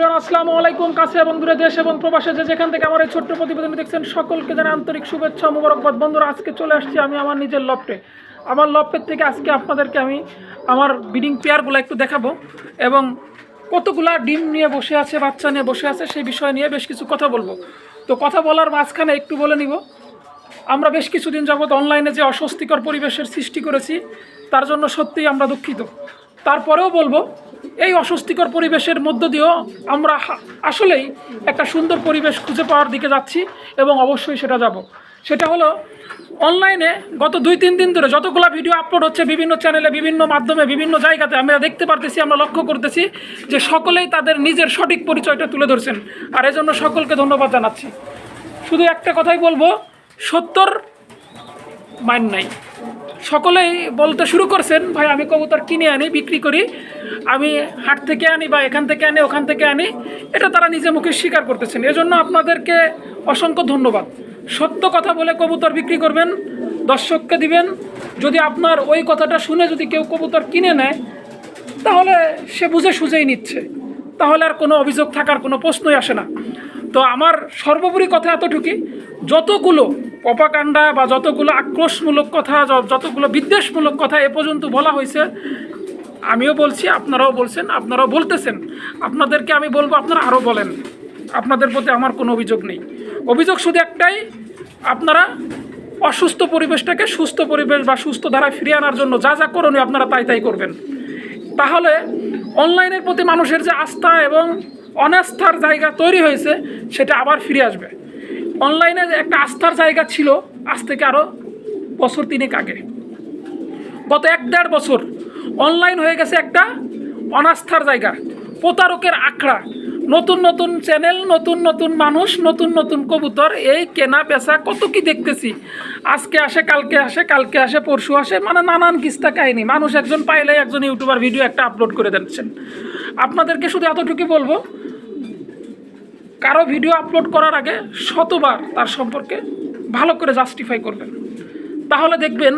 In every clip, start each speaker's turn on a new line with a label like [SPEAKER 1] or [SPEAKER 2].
[SPEAKER 1] প্রিয় আসসালামু আলাইকুম, কাছে এবং দূরে দেশ এবং প্রবাসে যে যেখান থেকে আমার এই ছোট্ট প্রতিবেদন দেখছেন, সকলকে জানাই আন্তরিক শুভেচ্ছা মুবারকবাদ। বন্ধুরা, আজকে চলে আসছি আমি আমার নিজের লফটে। আমার লফটের থেকে আজকে আপনাদেরকে আমি আমার ব্রিডিং পেয়ারগুলো একটু দেখাবো এবং কতগুলা ডিম নিয়ে বসে আছে, বাচ্চা নিয়ে বসে আছে, সেই বিষয় নিয়ে বেশ কিছু কথা বলব। তো কথা বলার মাঝখানে একটু বলে নিব, আমরা বেশ কিছুদিন যাবৎ অনলাইনে যে অস্বস্তিকর পরিবেশের সৃষ্টি করেছি, তার জন্য সত্যিই আমরা দুঃখিত। তারপরেও বলব, এই অস্বস্তিকর পরিবেশের মধ্য দিয়েও আমরা আসলেই একটা সুন্দর পরিবেশ খুঁজে পাওয়ার দিকে যাচ্ছি এবং অবশ্যই সেটা যাব। সেটা হলো, অনলাইনে গত দুই, তিন দিন ধরে যতগুলো ভিডিও আপলোড হচ্ছে বিভিন্ন চ্যানেলে, বিভিন্ন মাধ্যমে, বিভিন্ন জায়গাতে, আমরা দেখতে পারতেছি, আমরা লক্ষ্য করতেছি যে সকলেই তাদের নিজের সঠিক পরিচয়টা তুলে ধরছেন। আর এজন্য সকলকে ধন্যবাদ জানাচ্ছি। শুধু একটা কথাই বলব, সত্তর মাইন নাই। সকলেই বলতে শুরু করছেন, ভাই, আমি কবুতর কিনে আনি, বিক্রি করি। আমি হাট থেকে আনি বা এখান থেকে আনি, ওখান থেকে আনি। এটা তারা নিজে মুখে স্বীকার করতেছেন। এজন্য আপনাদেরকে অসংখ্য ধন্যবাদ। সত্য কথা বলে কবুতর বিক্রি করবেন, দর্শককে দিবেন। যদি আপনার ওই কথাটা শুনে যদি কেউ কবুতর কিনে নেয়, তাহলে সে বুঝে সুঝেই নিচ্ছে। তাহলে আর কোনো অভিযোগ থাকার কোনো প্রশ্নই আসে না। তো আমার সর্বোপরি কথা এতটুকুই যতগুলো পপাকাণ্ডা বা যতগুলো আক্রোশমূলক কথা যতগুলো বিদ্বেষমূলক কথা এ পর্যন্ত বলা হয়েছে, আমিও বলছি, আপনারাও বলছেন, আপনারাও বলতেছেন। আপনাদেরকে আমি বলব, আপনারা আরও বলেন। আপনাদের প্রতি আমার কোনো অভিযোগ নেই। অভিযোগ শুধু একটাই, আপনারা অসুস্থ পরিবেশটাকে সুস্থ পরিবেশ বা সুস্থ ধারায় ফিরিয়ে আনার জন্য যা যা করণীয়, আপনারা তাই তাই করবেন। তাহলে, অনলাইনের প্রতি মানুষের যে আস্থা এবং অনাস্থার জায়গা তৈরি হয়েছে, সেটা আবার ফিরে আসবে। অনলাইনে একটা আস্থার জায়গা ছিল, আজ থেকে আরও বছর তিনেক আগে। গত এক দেড় বছর অনলাইন হয়ে গেছে একটা অনাস্থার জায়গা, প্রতারকের আখড়া। নতুন নতুন চ্যানেল নতুন নতুন মানুষ, নতুন নতুন কবুতর, এই কেনা বেচা কত কি দেখতেছি। আজকে আসে, কালকে আসে কালকে আসে, পরশু আসে মানে নানান কিস্তা কাহিনী। মানুষ একজন পাইলে একজন ইউটিউবার ভিডিও একটা আপলোড করে দিচ্ছেন আপনাদেরকে শুধু এতটুকু বলব কারও ভিডিও আপলোড করার আগে শতবার তার সম্পর্কে ভালো করে জাস্টিফাই করবেন। তাহলে দেখবেন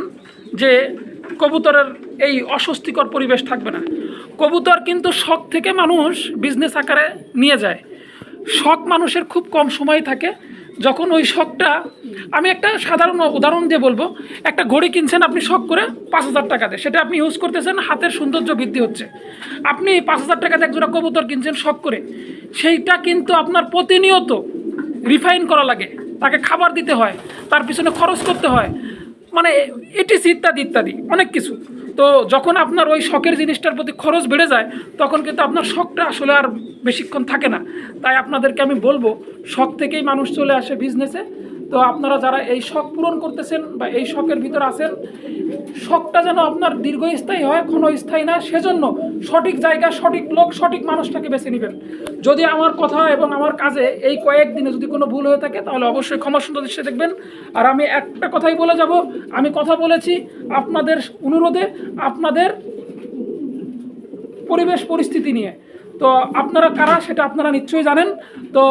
[SPEAKER 1] যে কবুতরের এই অস্বস্তিকর পরিবেশ থাকবে না। কবুতর কিন্তু শখ থেকে মানুষ বিজনেস আকারে নিয়ে যায়। শখ মানুষের খুব কম সময় থাকে। যখন ওই শখটা, আমি একটা সাধারণ উদাহরণ দিয়ে বলব, একটা ঘড়ি কিনছেন, আপনি শখ করে পাঁচ হাজার টাকা দিয়ে সেটা আপনি ইউজ করতেছেন, হাতের সৌন্দর্য বৃদ্ধি হচ্ছে। আপনি পাঁচ হাজার টাকা টাকাতে একজোড়া কবুতর কিনছেন শখ করে, সেইটা কিন্তু আপনার প্রতিনিয়ত রিফাইন করা লাগে। তাকে খাবার দিতে হয়, তার পিছনে খরচ করতে হয় মানে এটিসি ইত্যাদি ইত্যাদি, অনেক কিছু। তো যখন আপনার ওই শখের জিনিসটার প্রতি খরচ বেড়ে যায়, তখন কিন্তু আপনার শখটা আসলে আর বেশিক্ষণ থাকে না। তাই আপনাদেরকে আমি বলব, শখ থেকেই মানুষ চলে আসে বিজনেসে তো আপনারা যারা এই শখ পূরণ করতেছেন বা এই শখের ভিতর আছেন, শখটা যেন আপনার দীর্ঘস্থায়ী হয়, ক্ষণস্থায়ী না, সেজন্য সঠিক জায়গা, সঠিক লোক, সঠিক মানুষটাকে বেছে নেবেন। যদি আমার কথা এবং আমার কাজে এই কয়েকদিনে যদি কোনো ভুল হয়ে থাকে, তাহলে অবশ্যই ক্ষমা সুন্দর দৃষ্টি দেখবেন। আর আমি একটা কথাই বলে যাব, আমি কথা বলেছি আপনাদের অনুরোধে, আপনাদের পরিবেশ পরিস্থিতি নিয়ে। তো আপনারা কারা সেটা আপনারা নিশ্চয়ই জানেন। তো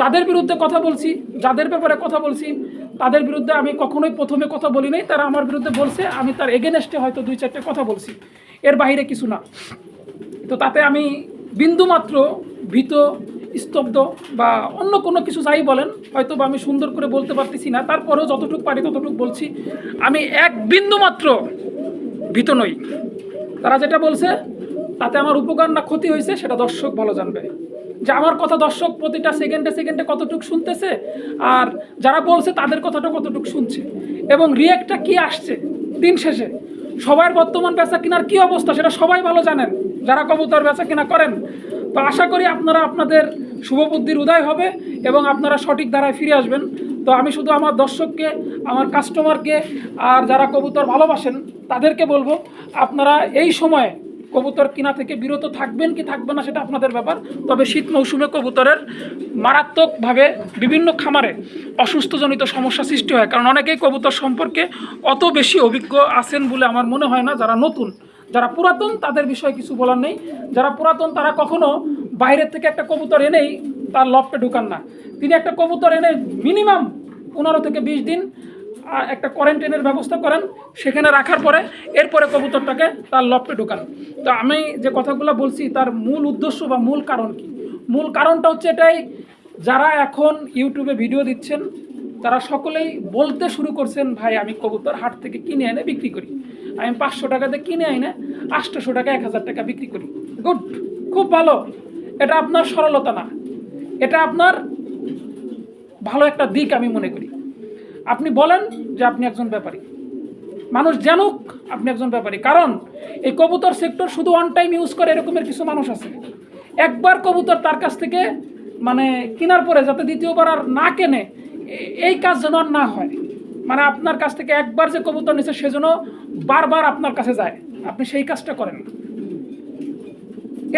[SPEAKER 1] যাদের বিরুদ্ধে কথা বলছি, যাদের ব্যাপারে কথা বলছি, তাদের বিরুদ্ধে আমি কখনোই প্রথমে কথা বলি নাই। তারা আমার বিরুদ্ধে বলছে, আমি তার এগেনস্টে হয়তো দুই চারটে কথা বলছি। এর বাইরে কিছু না। তো তাতে আমি বিন্দুমাত্র ভীত, স্তব্ধ বা অন্য কোনো কিছু যাই বলেন হয়তো বা আমি সুন্দর করে বলতে পারতেছি না। তারপরেও যতটুকু পারি ততটুকু বলছি। আমি এক বিন্দুমাত্র ভীত নই। তারা যেটা বলছে তাতে আমার উপকার না ক্ষতি হয়েছে, সেটা দর্শক ভালো জানবে। যে আমার কথা দর্শক প্রতিটা সেকেন্ডে সেকেন্ডে কতটুকু শুনতেছে, আর যারা বলছে তাদের কথাটা কতটুকু শুনছে, এবং রিয়েক্টটা কি আসছে দিন শেষে? সবার বর্তমান বেচা কেনার কি অবস্থা, সেটা সবাই ভালো জানেন, যারা কবুতর বেচা কেনা করেন। তো আশা করি আপনারা আপনাদের শুভবুদ্ধির উদয় হবে, এবং আপনারা সঠিক ধারায় ফিরে আসবেন। তো আমি শুধু আমার দর্শককে, আমার কাস্টমারকে আর যারা কবুতর ভালোবাসেন, তাদেরকে বলব, আপনারা এই সময়ে কবুতর কিনা থেকে বিরত থাকবেন কি থাকবেন না সেটা আপনাদের ব্যাপার। তবে শীত মৌসুমে কবুতরের মারাত্মকভাবে বিভিন্ন খামারে অসুস্থজনিত সমস্যা সৃষ্টি হয়। কারণ অনেকেই কবুতর সম্পর্কে অত বেশি অভিজ্ঞ আছেন বলে আমার মনে হয় না। যারা নতুন, যারা পুরাতন, তাদের বিষয়ে কিছু বলার নেই। যারা পুরাতন, তারা কখনো বাইরের থেকে একটা কবুতর এনেই তার লফটে ঢুকান না। তিনি একটা কবুতর এনে মিনিমাম পনেরো থেকে বিশ দিন একটা কোয়ারেন্টাইনের ব্যবস্থা করেন, সেখানে রাখার পরে এরপরে কবুতরটাকে তার লফটে ঢোকান। তো আমি যে কথাগুলো বলছি, তার মূল উদ্দেশ্য বা মূল কারণ কি? মূল কারণটা হচ্ছে এটাই, যারা এখন ইউটিউবে ভিডিও দিচ্ছেন, তারা সকলেই বলতে শুরু করছেন, ভাই, আমি কবুতর হাট থেকে কিনে এনে বিক্রি করি। আমি পাঁচশো টাকাতে কিনে এনে আটশোশো টাকা, এক হাজার টাকা বিক্রি করি। গুড, খুব ভালো। এটা আপনার সরলতা না। এটা আপনার ভালো একটা দিক আমি মনে করি। আপনি বলেন যে আপনি একজন ব্যাপারী। মানুষ জানুক আপনি একজন ব্যাপারী। কারণ এই কবুতর সেক্টর শুধু অন টাইম ইউজ করে এরকমের কিছু মানুষ আছে। একবার কবুতর তার কাছ থেকে মানে কেনার পরে যাতে দ্বিতীয়বার আর না কেনে, এই কাজ যেন না হয়। মানে আপনার কাছ থেকে একবার যে কবুতর নিচ্ছে সেজন্য বারবার আপনার কাছে যায়। আপনি সেই কাজটা করেন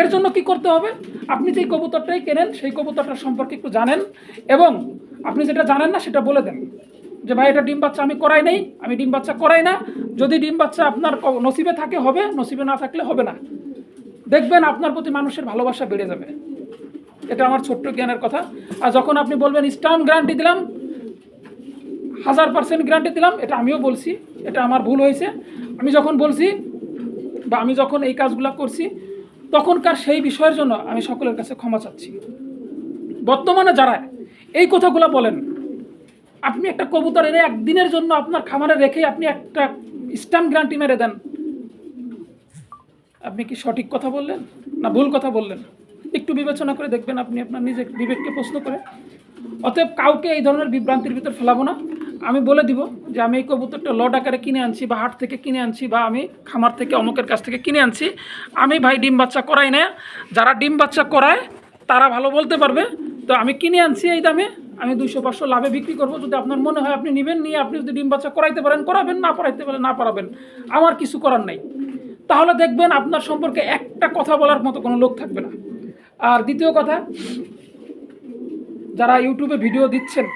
[SPEAKER 1] এর জন্য কি করতে হবে? আপনি যেই কবুতরটাই কেনেন, সেই কবুতরটার সম্পর্কে একটু জানেন এবং আপনি যেটা জানেন না, সেটা বলে দেন। যে ভাই, এটা ডিম বাচ্চা আমি করাই নেই, আমি ডিম বাচ্চা করাই না। যদি ডিম বাচ্চা আপনার নসিবে থাকে, হবে, নসিবে না থাকলে হবে না। দেখবেন আপনার প্রতি মানুষের ভালোবাসা বেড়ে যাবে। এটা আমার ছোট্ট জ্ঞানের কথা। আর যখন আপনি বলবেন স্টাম গ্যারান্টি দিলাম, হাজার পার্সেন্ট গ্যারান্টি দিলাম, এটা আমিও বলছি, এটা আমার ভুল হয়েছে। আমি যখন বলছি, বা আমি যখন এই কাজগুলো করছি, তখনকার সেই বিষয়ের জন্য আমি সকলের কাছে ক্ষমা চাচ্ছি। বর্তমানে যারা এই কথাগুলো বলেন আপনি একটা কবুতর এনে একদিনের জন্য আপনার খামারে রেখে আপনি একটা স্ট্যাম্প গ্যারান্টি মেরে দেন। আপনি কি সঠিক কথা বললেন? না ভুল কথা বললেন? একটু বিবেচনা করে দেখবেন আপনি আপনার নিজের বিবেককে প্রশ্ন করে। অতএব কাউকে এই ধরনের বিভ্রান্তির ভিতর ফেলাবো না। আমি বলে দিব যে আমি এই কবুতরটা লড আকারে কিনে আনছি বা হাট থেকে কিনে আনছি বা আমি খামার থেকে অমুকের কাছ থেকে কিনে আনছি। আমি ভাই ডিম বাচ্চা করাই না। যারা ডিম বাচ্চা করায়, তারা ভালো বলতে পারবে। তো আমি কিনে আনছি এই দামে। আমি দুইশো পাঁচশো লাভে বিক্রি করব। যদি আপনার মনে হয় আপনি নেবেন, নিয়ে আপনি যদি ডিম বাচ্চা করাইতে পারেন, করাবেন, না করাইতে পারেন, না পারাবেন আমার কিছু করার নেই। তাহলে দেখবেন আপনার সম্পর্কে একটা কথা বলার মতো কোনো লোক থাকবে না। আর দ্বিতীয় কথা, যারা ইউটিউবে ভিডিও দিচ্ছেন,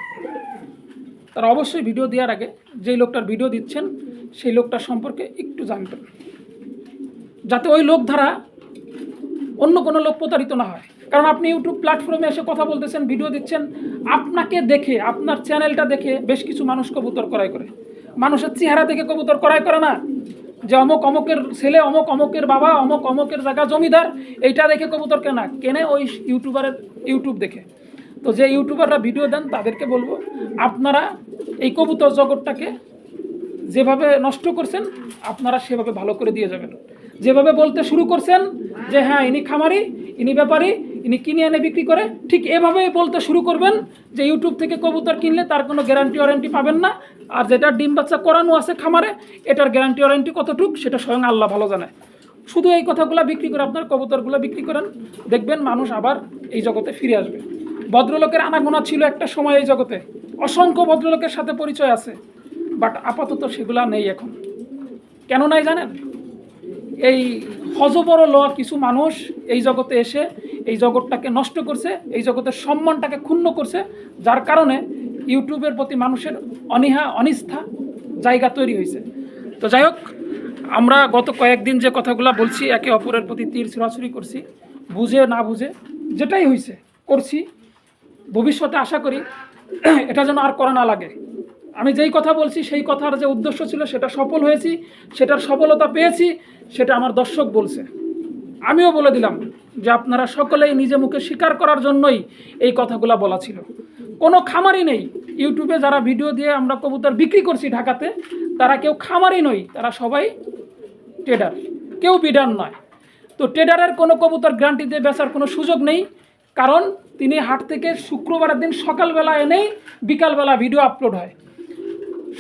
[SPEAKER 1] তারা অবশ্যই ভিডিও দেওয়ার আগে যেই লোকটার ভিডিও দিচ্ছেন, সেই লোকটার সম্পর্কে একটু জানবেন। যাতে ওই লোক দ্বারা অন্য কোনো লোক প্রতারিত না হয়। কারণ আপনি ইউটিউব প্ল্যাটফর্মে এসে কথা বলতেছেন ভিডিও দিচ্ছেন, আপনাকে দেখে, আপনার চ্যানেলটা দেখে বেশ কিছু মানুষ কবুতর ক্রয় করে। মানুষের চেহারা দেখে কবুতর ক্রয় করে না। যে অমক অমকের ছেলে, অমক অমকের বাবা, অমক অমকের জায়গা জমিদার, এইটা দেখে কবুতর কেনা কেনে ওই ইউটিউবারের ইউটিউব দেখে। তো যে ইউটিউবাররা ভিডিও দেন, তাদেরকে বলব, আপনারা এই কবুতর জগৎটাকে যেভাবে নষ্ট করছেন, আপনারা সেভাবে ভালো করে দিয়ে যাবেন। যেভাবে বলতে শুরু করছেন, যে হ্যাঁ ইনি খামারি, ইনি ব্যাপারী ইনি কিনে এনে বিক্রি করে, ঠিক এভাবেই বলতে শুরু করবেন যে ইউটিউব থেকে কবুতর কিনলে তার কোনো গ্যারান্টি ওয়ারেন্টি পাবেন না। আর যেটা ডিম বাচ্চা করানো আছে খামারে, এটার গ্যারান্টি ওয়ারেন্টি কতটুক সেটা স্বয়ং আল্লাহ ভালো জানে। শুধু এই কথাগুলো বিক্রি করে আপনার কবুতরগুলো বিক্রি করেন, দেখবেন মানুষ আবার এই জগতে ফিরে আসবে। ভদ্রলোকের আনাগোনা ছিল একটা সময় এই জগতে। অসংখ্য ভদ্রলোকের সাথে পরিচয় আছে বাট আপাতত সেগুলা নেই এখন। কেন নাই জানেন এই হজবড় ল কিছু মানুষ এই জগতে এসে এই জগৎটাকে নষ্ট করছে, এই জগতের সম্মানটাকে ক্ষুণ্ণ করছে, যার কারণে ইউটিউবের প্রতি মানুষের অনীহা, অনিষ্ঠা জায়গা তৈরি হয়েছে। তো যাই হোক, আমরা গত কয়েকদিন যে কথাগুলো বলছি, একে অপরের প্রতি তীর ছোড়াছুরি করছি, বুঝে না বুঝে যেটাই হয়েছে করছি। ভবিষ্যতে আশা করি এটা যেন আর করা না লাগে। আমি যেই কথা বলছি, সেই কথার যে উদ্দেশ্য ছিল, সেটা সফল হয়েছি, সেটার সফলতা পেয়েছি, সেটা আমার দর্শক বলছে। আমিও বলে দিলাম যে আপনারা সকলেই নিজে মুখে স্বীকার করার জন্যই এই কথাগুলো বলা ছিল। কোনো খামারই নেই। ইউটিউবে যারা ভিডিও দিয়ে আমরা কবুতর বিক্রি করছি ঢাকাতে, তারা কেউ খামারই নই, তারা সবাই ট্রেডার। কেউ বিডার নয়। তো ট্রেডারের কোনো কবুতর গ্যারান্টি দিয়ে বেচার কোনো সুযোগ নেই, কারণ তিনি হাট থেকে শুক্রবারের দিন সকালবেলা এনেই বিকালবেলা ভিডিও আপলোড হয়।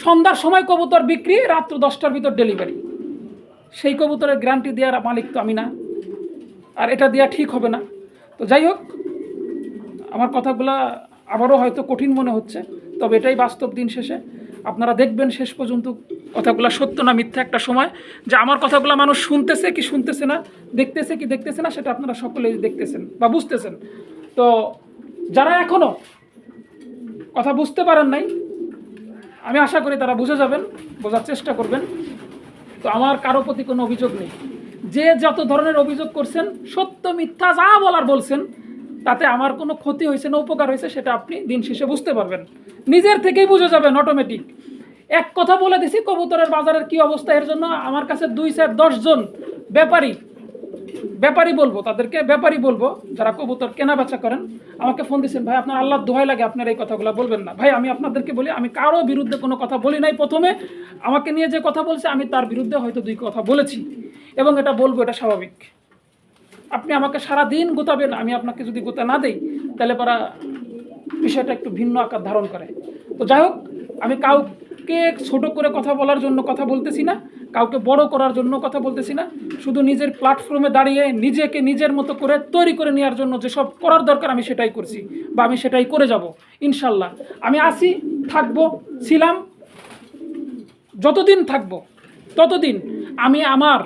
[SPEAKER 1] সন্ধ্যার সময় কবুতর বিক্রি, রাত্র দশটার ভিতর ডেলিভারি সেই কবুতরের গ্যারান্টি দেওয়ার মালিক তো আমি না। আর এটা দেওয়া ঠিক হবে না। তো যাই হোক, আমার কথাগুলা আবারও হয়তো কঠিন মনে হচ্ছে, তবে এটাই বাস্তব দিন শেষে। আপনারা দেখবেন শেষ পর্যন্ত কথাগুলো সত্য না মিথ্যা একটা সময় যে আমার কথাগুলো মানুষ শুনতেছে কি শুনতেছে না, দেখতেছে কি দেখতেছে না, সেটা আপনারা সকলেই দেখতেছেন বা বুঝতেছেন। তো যারা এখনও কথা বুঝতে পারেন নাই আমি আশা করি তারা বুঝে যাবেন, বোঝার চেষ্টা করবেন। তো আমার কারও প্রতি কোনো অভিযোগ নেই। যে যত ধরনের অভিযোগ করছেন, সত্য মিথ্যা যা বলার বলছেন, তাতে আমার কোনো ক্ষতি হয়েছে না উপকার হয়েছে, সেটা আপনি দিন শেষে বুঝতে পারবেন। নিজের থেকেই বুঝে যাবেন অটোমেটিক এক কথা বলে দিছি, কবুতরের বাজারের কি অবস্থা, এর জন্য আমার কাছে দুই চার দশজন ব্যাপারী ব্যাপারী বলব, তাদেরকে ব্যাপারী বলব, যারা কবুতর কেনা বেচা করেন, আমাকে ফোন দিচ্ছেন ভাই, আপনার আল্লাহ দোহাই লাগে, আপনার এই কথাগুলো বলবেন না। ভাই, আমি আপনাদেরকে বলি, আমি কারও বিরুদ্ধে কোনো কথা বলি নাই প্রথমে। আমাকে নিয়ে যে কথা বলছে, আমি তার বিরুদ্ধে হয়তো দুই কথা বলেছি এবং এটা বলব, এটা স্বাভাবিক। আপনি আমাকে সারা দিন গোতাবেন, আমি আপনাকে যদি গোতা না দেই, তাহলে পরা বিষয়টা একটু ভিন্ন আকার ধারণ করে। তো যাই হোক, আমি কাউকে ছোট করে কথা বলার জন্য কথা বলতেছি না। কাউকে বড় করার জন্য কথা বলতেছি না। শুধু নিজের প্ল্যাটফর্মে দাঁড়িয়ে নিজেকে নিজের মতো করে তৈরি করে নেওয়ার জন্য যেসব করার দরকার আমি সেটাই করছি বা আমি সেটাই করে যাব, ইনশাল্লাহ। আমি আসি, থাকব, ছিলাম, যতদিন থাকব, ততদিন আমি আমার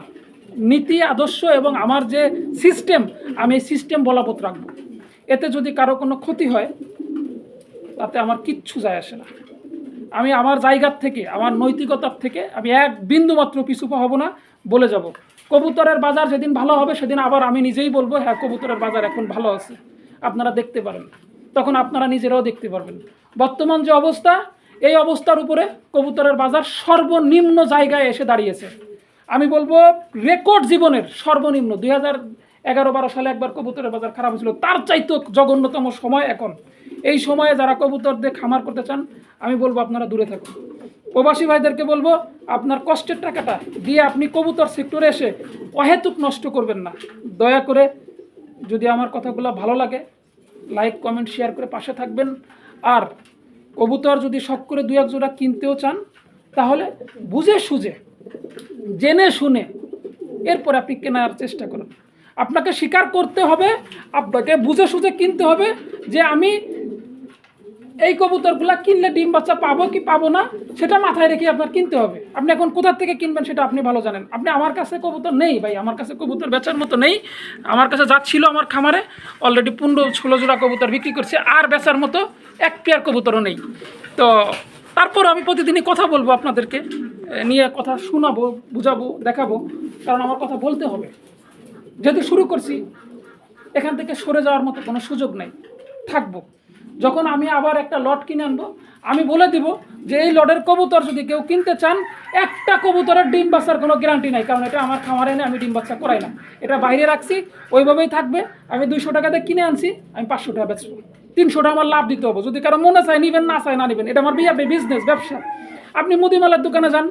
[SPEAKER 1] নীতি, আদর্শ এবং আমার যে সিস্টেম আমি এই সিস্টেম বলাবত রাখব। এতে যদি কারও কোনো ক্ষতি হয়, তাতে আমার কিচ্ছু যায় আসে না। আমি আমার জায়গার থেকে, আমার নৈতিকতার থেকে আমি এক বিন্দু মাত্র পিছু পা হব না, বলে যাব। কবুতরের বাজার যেদিন ভালো হবে, সেদিন আবার আমি নিজেই বলব হ্যাঁ কবুতরের বাজার এখন ভালো আছে। আপনারা দেখতে পারেন। তখন আপনারা নিজেরাও দেখতে পারবেন। বর্তমান যে অবস্থা, এই অবস্থার উপরে কবুতরের বাজার সর্বনিম্ন জায়গায় এসে দাঁড়িয়েছে। আমি বলব, রেকর্ড জীবনের সর্বনিম্ন। দুই হাজার এগারো বারো সালে একবার কবুতরের বাজার খারাপ হয়েছিল, তার চাইতেও জঘন্যতম সময় এখন। এই সময়ে যারা কবুতর দিয়ে খামার করতে চান, আমি বলব আপনারা দূরে থাকুন। প্রবাসী ভাইদেরকে বলব, আপনার কষ্টের টাকাটা দিয়ে আপনি কবুতর সেক্টরে এসে অহেতুক নষ্ট করবেন না। দয়া করে যদি আমার কথাগুলো ভালো লাগে, লাইক, কমেন্ট, শেয়ার করে পাশে থাকবেন। আর কবুতর যদি শখ করে দু এক জোড়া কিনতেও চান, তাহলে বুঝে সুঝে, জেনে শুনে এরপর আপনি কেনার চেষ্টা করুন। আপনাকে স্বীকার করতে হবে, আপনাকে বুঝে সুঝে কিনতে হবে যে আমি এই কবুতরগুলো কিনলে ডিম বাচ্চা পাবো কি পাবো না, সেটা মাথায় রেখে আপনার কিনতে হবে। আপনি এখন কোথার থেকে কিনবেন সেটা আপনি ভালো জানেন। আপনি আমার কাছে কবুতর নেই ভাই, আমার কাছে কবুতর বেচার মতো নেই। আমার কাছে যা ছিল আমার খামারে অলরেডি পনেরো ষোলো জোড়া কবুতর বিক্রি করছে, আর বেচার মতো এক পেয়ার কবুতরও নেই। তো তারপর আমি প্রতিদিনই কথা বলব আপনাদেরকে নিয়ে কথা শোনাবো, বুঝাবো, দেখাবো, কারণ আমার কথা বলতে হবে। যেহেতু শুরু করছি, এখান থেকে সরে যাওয়ার মতো কোনো সুযোগ নেই। থাকব। যখন আমি আবার একটা লট কিনে আনব, আমি বলে দিব যে এই লটের কবুতর যদি কেউ কিনতে চান, একটা কবুতরের ডিম বাচ্চার কোনো গ্যারান্টি নাই, কারণ এটা আমার খামারে এনে আমি ডিম বাচ্চা করাই না। এটা বাইরে রাখছি, ওইভাবেই থাকবে। আমি দুইশো টাকাতে কিনে আনছি, আমি পাঁচশো টাকা বেচবো। তিনশো টাকা আমার লাভ দিতে হবে। যদি কারও মনে চায়, নিবেন, না চায়, না নিবেন, এটা আমার বিজনেস, ব্যবসা। আপনি মুদিমালার দোকানে যান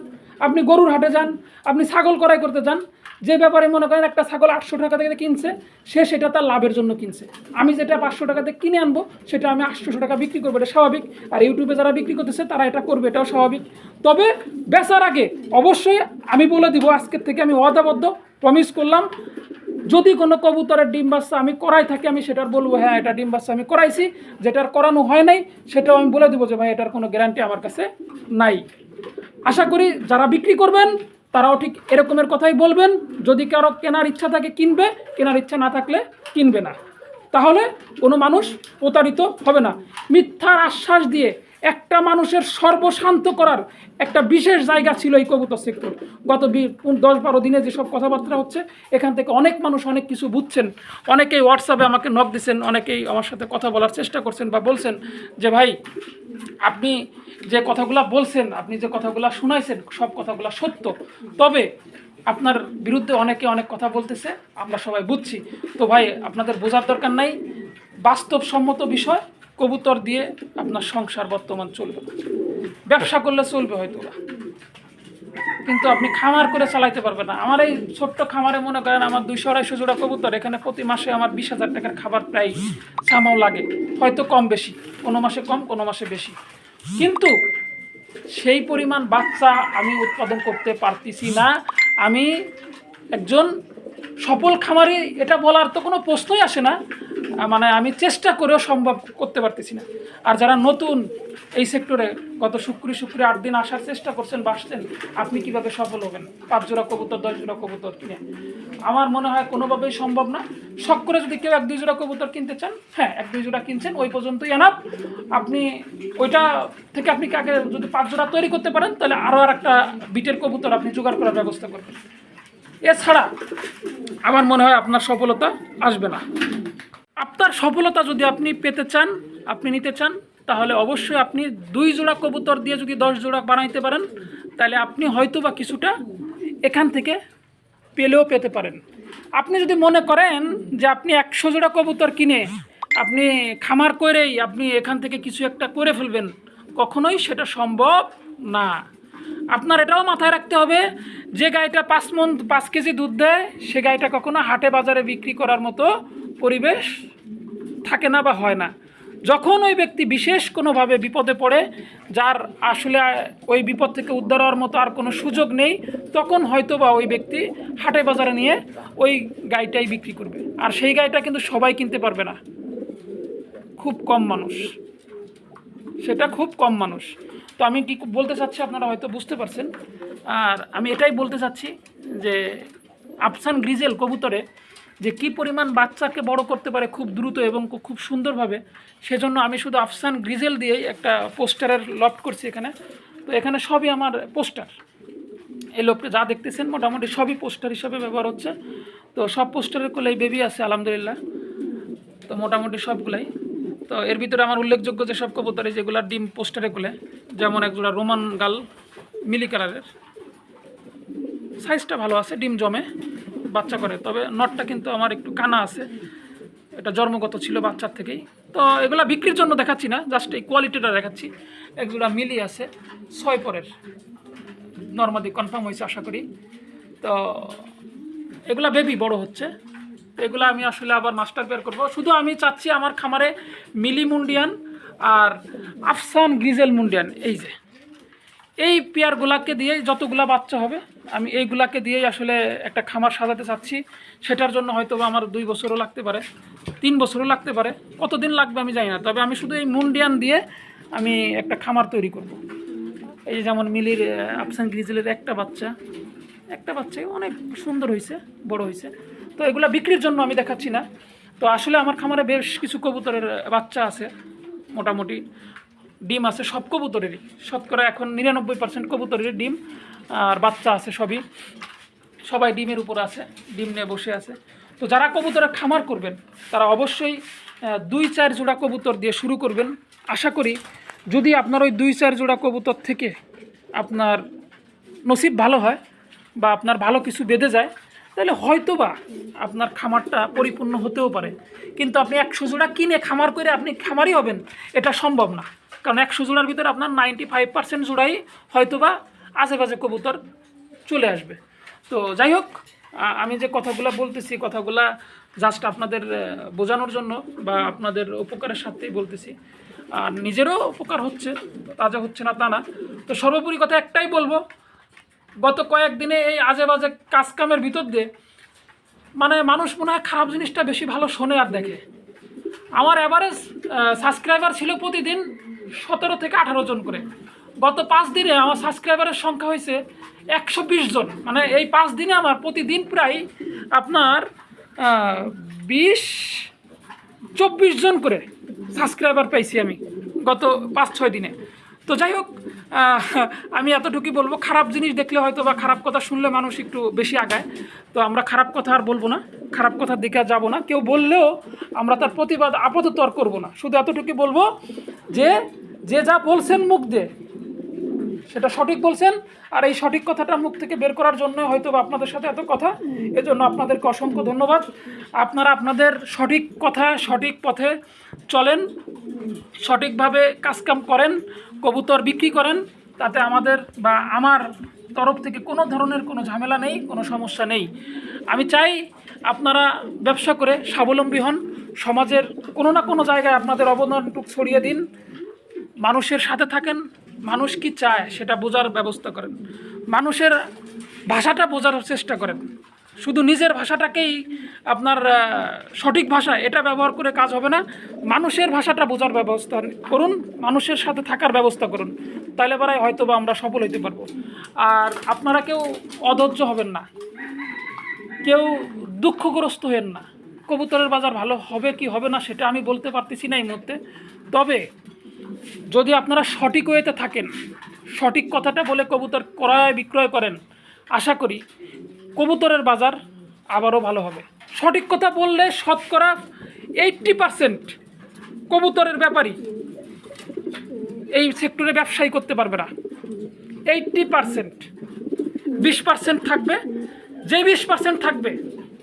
[SPEAKER 1] আপনি গরুর হাটে যান, আপনি ছাগল করাই করতে যান, যে ব্যাপারে মনে করেন একটা ছাগল আটশো টাকা থেকে কিনছে, সে সেটা তার লাভের জন্য কিনছে। আমি যেটা পাঁচশো টাকাতে কিনে আনব, সেটা আমি আটশোশো টাকা বিক্রি করব, এটা স্বাভাবিক। আর ইউটিউবে যারা বিক্রি করতেছে, তারা এটা করবে, এটাও স্বাভাবিক। তবে বেচার আগে অবশ্যই আমি বলে দিব, আজকের থেকে আমি ওয়াদাবদ্ধ। প্রমিস করলাম, যদি কোনো কবুতরের ডিম বাচ্চা আমি করাই থাকি, আমি সেটার বলব হ্যাঁ এটা ডিম বাচ্চা আমি করাইছি, যেটার করানো হয় নাই, সেটাও আমি বলে দিব যে, ভাই, এটার কোনো গ্যারান্টি আমার কাছে নাই। আশা করি যারা বিক্রি করবেন, তারাও ঠিক এরকমের কথাই বলবেন। যদি কারও কেনার ইচ্ছা থাকে কিনবে, কেনার ইচ্ছা না থাকলে কিনবে না। তাহলে কোনো মানুষ প্রতারিত হবে না। মিথ্যার আশ্বাস দিয়ে একটা মানুষের সর্বশান্ত করার একটা বিশেষ জায়গা ছিল এই কবুতর সেক্টর গত দশ বারো দিনে যেসব কথাবার্তা হচ্ছে, এখান থেকে অনেক মানুষ অনেক কিছু বুঝছেন। অনেকেই হোয়াটসঅ্যাপে আমাকে নক দিচ্ছেন অনেকেই আমার সাথে কথা বলার চেষ্টা করছেন বা বলছেন যে, ভাই, আপনি যে কথাগুলা বলছেন, আপনি যে কথাগুলা শুনাইছেন, সব কথাগুলা সত্য। তবে আপনার বিরুদ্ধে অনেকে অনেক কথা বলতেছে, আমরা সবাই বুঝছি। তো ভাই, আপনাদের বোঝার দরকার নাই। বাস্তবসম্মত বিষয়, কবুতর দিয়ে আপনার সংসার বর্তমান চলবে। ব্যবসা করলে চলবে হয়তো কিন্তু আপনি খামার করে চালাইতে পারবেন না। আমার এই ছোট্ট খামারে মনে করেন, আমার দুইশো, আড়াইশো জোড়া কবুতর, এখানে প্রতি মাসে আমার বিশ হাজার টাকার খাবার প্রায় সামাও লাগে। হয়তো কম বেশি, কোনো মাসে কম, কোনো মাসে বেশি। কিন্তু সেই পরিমাণ বাচ্চা আমি উৎপাদন করতে পারতেছি না। আমি একজন সফল খামারি এটা বলার তো কোনো প্রশ্নই আসে না। মানে আমি চেষ্টা করেও সম্ভব করতে পারতেছি না। আর যারা নতুন এই সেক্টরে গত শুক্রি শুক্রি আট দিন আসার চেষ্টা করছেন, বাসছেন, আপনি কীভাবে সফল হবেন? পাঁচ জোড়া কবুতর, দশ জোড়া কবুতর কিনে। আমার মনে হয় কোনোভাবেই সম্ভব না। শখ করে যদি কেউ এক দুই জোড়া কবুতর কিনতে চান হ্যাঁ এক দুই জোড়া কিনছেন, ওই পর্যন্তই এনাফ আপনি ওইটা থেকে আপনি কাকে যদি পাঁচ জোড়া তৈরি করতে পারেন, তাহলে আরও আর একটা বিটের কবুতর আপনি জোগাড় করার ব্যবস্থা করবেন। এছাড়া আমার মনে হয় আপনার সফলতা আসবে না। আপনার সফলতা যদি আপনি পেতে চান, আপনি নিতে চান, তাহলে অবশ্যই আপনি দুই জোড়া কবুতর দিয়ে যদি দশ জোড়া বানাইতে পারেন, তাহলে আপনি হয়তো বা কিছুটা এখান থেকে পেলেও পেতে পারেন। আপনি যদি মনে করেন যে আপনি একশো জোড়া কবুতর কিনে আপনি খামার করেই আপনি এখান থেকে কিছু একটা করে ফেলবেন, কখনোই সেটা সম্ভব না। আপনার এটাও মাথায় রাখতে হবে, যে গাইটা পাঁচ মন, পাঁচ কেজি দুধ দেয়, সে গাইটা কখনো হাটে বাজারে বিক্রি করার মতো পরিবেশ থাকে না বা হয় না। যখন ওই ব্যক্তি বিশেষ কোনোভাবে বিপদে পড়ে, যার আসলে ওই বিপদ থেকে উদ্ধার হওয়ার মতো আর কোনো সুযোগ নেই, তখন হয়তো বা ওই ব্যক্তি হাটে বাজারে নিয়ে ওই গাইটাই বিক্রি করবে। আর সেই গাইটা কিন্তু সবাই কিনতে পারবে না। খুব কম মানুষ। সেটা খুব কম মানুষ। তো আমি কি বলতে চাচ্ছি আপনারা হয়তো বুঝতে পারছেন। আর আমি এটাই বলতে চাচ্ছি যে আফসান গ্রিজেল কবুতরে যে কি পরিমাণ বাচ্চাকে বড় করতে পারে খুব দ্রুত এবং খুব সুন্দরভাবে, সেজন্য আমি শুধু আফসান গ্রিজেল দিয়েই একটা পোস্টারের লফট করছি এখানে। তো এখানে সবই আমার পোস্টার। এই লোকটা যা দেখতেছেন মোটামুটি সবই পোস্টার হিসাবে ব্যবহার হচ্ছে। তো সব পোস্টারের কোলেই বেবি আছে, আলহামদুলিল্লাহ। তো মোটামুটি সবগুলাই। তো এর ভিতরে আমার উল্লেখযোগ্য যে সব কবুতরে যেগুলো ডিম পোস্টারে কোলে যেমন একজোড়া রোমান গাল মিলি কালারের। সাইজটা ভালো আছে, ডিম জমে, বাচ্চা করে। তবে নটটা কিন্তু আমার একটু কানা আছে, এটা জন্মগত ছিল বাচ্চার থেকেই। তো এগুলা বিক্রির জন্য দেখাচ্ছি না জাস্ট এই কোয়ালিটিটা দেখাচ্ছি। একজোড়া মিলি আছে, ছয় পরের। নর্মালি কনফার্ম হয়েছে, আশা করি। তো এগুলা বেবি বড় হচ্ছে। এগুলো আমি আসলে আবার মাস্টার পেয়ার করব। শুধু আমি চাচ্ছি আমার খামারে মিলি মুন্ডিয়ান আর আফসান গ্রিজেল মুন্ডিয়ান, এই যে। এই পেয়ারগুলাকে দিয়েই যতগুলা বাচ্চা হবে, আমি এইগুলাকে দিয়েই আসলে একটা খামার সাজাতে চাচ্ছি। সেটার জন্য হয়তো আমার দুই বছরও লাগতে পারে, তিন বছরও লাগতে পারে। কতদিন লাগবে আমি জানি না, তবে আমি শুধু এই মুন্ডিয়ান দিয়ে আমি একটা খামার তৈরি করব। এই যে যেমন মিলির, আফসান গ্রিজেলের একটা বাচ্চা, একটা বাচ্চাই অনেক সুন্দর হয়েছে বড় হয়েছে তো এগুলো বিক্রির জন্য আমি দেখাচ্ছি না। তো আসলে আমার খামারে বেশ কিছু কবুতরের বাচ্চা আছে, মোটামুটি। ডিম আছে সব কবুতরেরই। শতকরা এখন নিরানব্বই পার্সেন্ট কবুতরেরই ডিম আর বাচ্চা আছে সবই। সবাই ডিমের উপর আছে, ডিম নিয়ে বসে আছে। তো যারা কবুতরের খামার করবেন, তারা অবশ্যই দুই চার জোড়া কবুতর দিয়ে শুরু করবেন। আশা করি যদি আপনার ওই দুই চার জোড়া কবুতর থেকে আপনার নসিব ভালো হয় বা আপনার ভালো কিছু বেঁধে যায় তাহলে হয়তো বা আপনার খামারটা পরিপূর্ণ হতেও পারে। কিন্তু আপনি একশো জোড়া কিনে খামার করে আপনি খামারই হবেন, এটা সম্ভব না। কারণ একশো জোড়ার ভিতরে আপনার নাইনটি ফাইভ পার্সেন্ট জোড়াই হয়তো বা আশেপাশে কবুতর চলে আসবে। তো যাই হোক আমি যে কথাগুলো বলতেছি, কথাগুলা জাস্ট আপনাদের বোঝানোর জন্য বা আপনাদের উপকারের সাথেই বলতেছি। আর নিজেরও উপকার হচ্ছে, তাজা হচ্ছে না তা না। তো সর্বোপরি কথা একটাই বলব গত কয়েকদিনে এই আজে বাজে কাজকামের ভিতর দিয়ে মানে মানুষ মনে হয় খারাপ জিনিসটা বেশি ভালো শোনে আর দেখে। আমার অ্যাভারেজ সাবস্ক্রাইবার ছিল প্রতিদিন সতেরো থেকে আঠারো জন করে। গত পাঁচ দিনে আমার সাবস্ক্রাইবারের সংখ্যা হয়েছে একশো বিশ জন। মানে এই পাঁচ দিনে আমার প্রতিদিন প্রায় আপনার বিশ, চব্বিশ জন করে সাবস্ক্রাইবার পাইছি আমি গত পাঁচ, ছয় দিনে। তো যাই হোক আমি এতটুকুই বলব, খারাপ জিনিস দেখলে হয়তো বা খারাপ কথা শুনলে মানুষ একটু বেশি আগায়। তো আমরা খারাপ কথা আর বলব না, খারাপ কথার দিকে যাব না। কেউ বললেও আমরা তার প্রতিবাদ আপাতত আর করব না। শুধু এতটুকু বলব যে যে যা বলছেন মুখ দিয়ে সেটা সঠিক বলছেন, আর এই সঠিক কথাটা মুখ থেকে বের করার জন্য হয়তো আপনাদের সাথে এত কথা। এজন্য আপনাদেরকে অসংখ্য ধন্যবাদ। আপনারা আপনাদের সঠিক কথা, সঠিক পথে চলেন, সঠিকভাবে কাজকাম করেন, কবুতর বিক্রি করেন, তাতে আমাদের বা আমার তরফ থেকে কোনো ধরনের কোনো ঝামেলা নেই, কোনো সমস্যা নেই। আমি চাই আপনারা ব্যবসা করে স্বাবলম্বী হন, সমাজের কোনো না কোনো জায়গায় আপনাদের অবদানটুক ছড়িয়ে দিন, মানুষের সাথে থাকেন মানুষ কি চায় সেটা বোঝার ব্যবস্থা করেন। মানুষের ভাষাটা বোঝার চেষ্টা করেন। শুধু নিজের ভাষাটাকেই আপনার সঠিক ভাষা এটা ব্যবহার করে কাজ হবে না। মানুষের ভাষাটা বোঝার ব্যবস্থা করুন, মানুষের সাথে থাকার ব্যবস্থা করুন। তাহলে পরে হয়তো বা আমরা সফল হইতে পারব। আর আপনারা কেউ অধৈর্য হবেন না। কেউ দুঃখগ্রস্ত হেন না। কবুতরের বাজার ভালো হবে কি হবে না সেটা আমি বলতে পারতেছি না এই মুহূর্তে। তবে যদি আপনারা সঠিক ওয়েতে থাকেন, সঠিক কথাটা বলে কবুতর ক্রয় বিক্রয় করেন, আশা করি কবুতরের বাজার আবারও ভালো হবে। সঠিক কথা বললে শতকরা এইট্টি পারসেন্ট কবুতরের ব্যাপারই এই সেক্টরে ব্যবসায়ী করতে পারবে না। এইট্টি পারসেন্ট বিশ পার্সেন্ট থাকবে। যে বিশ পার্সেন্ট থাকবে,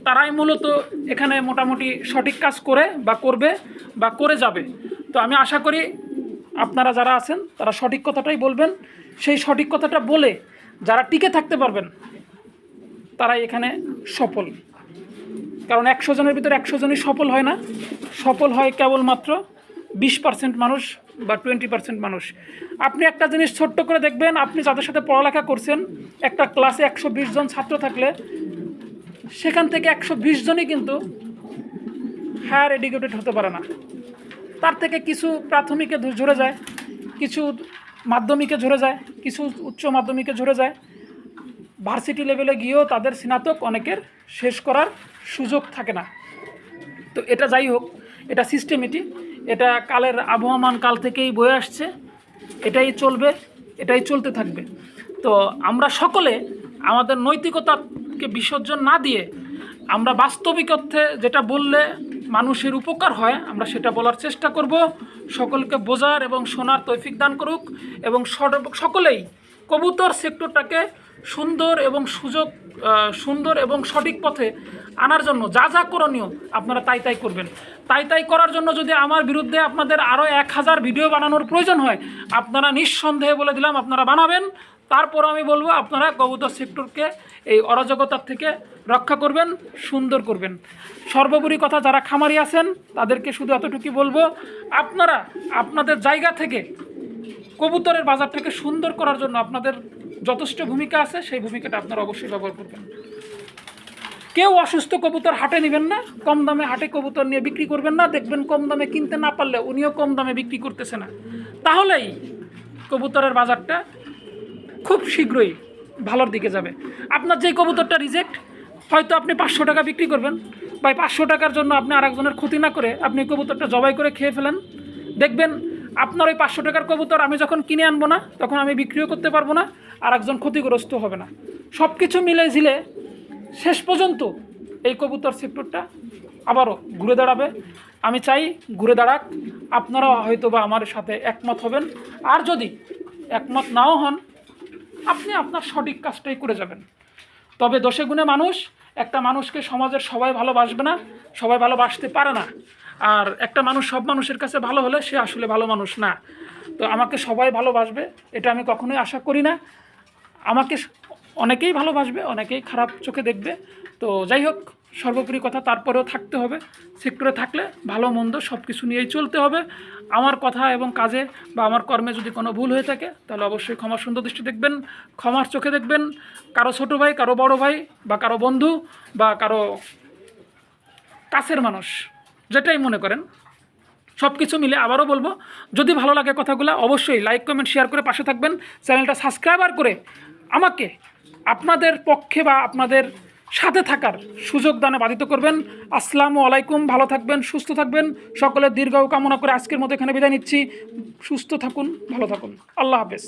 [SPEAKER 1] তারাই মূলত এখানে মোটামুটি সঠিক কাজ করে বা করবে বা করে যাবে। তো আমি আশা করি আপনারা যারা আছেন, তারা সঠিক কথাটাই বলবেন। সেই সঠিক কথাটা বলে যারা টিকে থাকতে পারবেন, তারাই এখানে সফল। কারণ একশো জনের ভিতরে একশো জনই সফল হয় না। সফল হয় কেবলমাত্র বিশ পার্সেন্ট মানুষ বা টোয়েন্টি পার্সেন্ট মানুষ। আপনি একটা জিনিস ছোট্ট করে দেখবেন, আপনি যাদের সাথে পড়ালেখা করছেন, একটা ক্লাসে একশো বিশ জন ছাত্র থাকলে সেখান থেকে একশো বিশ জনই কিন্তু হায়ার এডুকেটেড হতে পারে না। তার থেকে কিছু প্রাথমিকে ঝরে যায়, কিছু মাধ্যমিকে ঝরে যায়, কিছু উচ্চ মাধ্যমিকে ঝরে যায়। ভার্সিটি লেভেলে গিয়েও তাদের স্নাতক অনেকের শেষ করার সুযোগ থাকে না। তো এটা যাই হোক, এটা সিস্টেমেটি এটা কালের আবহমান কাল থেকেই বয়ে আসছে। এটাই চলবে, এটাই চলতে থাকবে। তো আমরা সকলে আমাদের নৈতিকতাকে বিসর্জন না দিয়ে আমরা বাস্তবিক অর্থে যেটা বললে মানুষের উপকার হয়, আমরা সেটা বলার চেষ্টা করব। সকলকে বোঝার এবং শোনার তৈফিক দান করুক এবং সকলেই কবুতর সেক্টরটাকে সুন্দর এবং সুযোগ সুন্দর এবং সঠিক পথে আনার জন্য যা যা করণীয় আপনারা তাই তাই করবেন। তাই তাই করার জন্য যদি আমার বিরুদ্ধে আপনাদের আরও এক হাজার ভিডিও বানানোর প্রয়োজন হয়, আপনারা নিঃসন্দেহে বলে দিলাম আপনারা বানাবেন। তারপর আমি বলব আপনারা কবুতর সেক্টরকে এই অরাজকতার থেকে রক্ষা করবেন, সুন্দর করবেন। সর্বোপরি কথা, যারা খামারি আছেন, তাদেরকে শুধু এতটুকু বলব, আপনারা আপনাদের জায়গা থেকে কবুতরের বাজারটাকে সুন্দর করার জন্য আপনাদের যথেষ্ট ভূমিকা আছে, সেই ভূমিকাটা আপনারা অবশ্যই ব্যবহার করবেন। কেউ অসুস্থ কবুতর হাটে নেবেন না, কম দামে হাটে কবুতর নিয়ে বিক্রি করবেন না, দেখবেন কম দামে কিনতে না পারলে উনিও কম দামে বিক্রি করতেছে না। তাহলেই কবুতরের বাজারটা খুব শীঘ্রই ভালোর দিকে যাবে। আপনার যে কবুতরটা রিজেক্ট হয়তো আপনি পাঁচশো টাকা বিক্রি করবেন বা পাঁচশো টাকার জন্য আপনি আরেকজনের ক্ষতি না করে আপনি কবুতরটা জবাই করে খেয়ে ফেলেন। দেখবেন আপনার ওই পাঁচশো টাকার কবুতর আমি যখন কিনে আনব না, তখন আমি বিক্রিও করতে পারব না, আর একজন ক্ষতিগ্রস্ত হবে না। সব কিছু মিলে ঝিলে শেষ পর্যন্ত এই কবুতর সেক্টরটা আবারও ঘুরে দাঁড়াবে। আমি চাই ঘুরে দাঁড়াক, আপনারাও হয়তো বা আমার সাথে একমত হবেন। আর যদি একমত নাও হন, আপনি আপনার সঠিক কাজটাই করে যাবেন। তবে দোষে গুণে মানুষ, একটা মানুষকে সমাজের সবাই ভালোবাসবে না, সবাই ভালোবাসতে পারে না। আর একটা মানুষ সব মানুষের কাছে ভালো হলে সে আসলে ভালো মানুষ না। তো আমাকে সবাই ভালোবাসবে, এটা আমি কখনোই আশা করি না। আমাকে অনেকেই ভালোবাসবে, অনেকেই খারাপ চোখে দেখবে। তো যাই হোক সর্বোপরি কথা তারপরেও থাকতে হবে। সেক্টরে থাকলে ভালো, মন্দ সব কিছু নিয়েই চলতে হবে। আমার কথা এবং কাজে বা আমার কর্মে যদি কোনো ভুল হয়ে থাকে, তাহলে অবশ্যই ক্ষমার সুন্দর দৃষ্টি দেখবেন, ক্ষমার চোখে দেখবেন। কারও ছোট ভাই, কারও বড় ভাই বা কারও বন্ধু বা কারও কাছের মানুষ, যেটাই মনে করেন। সব কিছু মিলে আবারও বলব, যদি ভালো লাগে কথাগুলো, অবশ্যই লাইক কমেন্ট শেয়ার করে পাশে থাকবেন। চ্যানেলটা সাবস্ক্রাইবার করে আমাকে, আপনাদের পক্ষে বা আপনাদের সাথে থাকার সুযোগ দানে বাধিত করবেন। আসসালামু আলাইকুম, ভালো থাকবেন, সুস্থ থাকবেন। সকলের দীর্ঘ কামনা করে আজকের মতো এখানে বিদায় নিচ্ছি। সুস্থ থাকুন, ভালো থাকুন। আল্লাহ হাফেজ।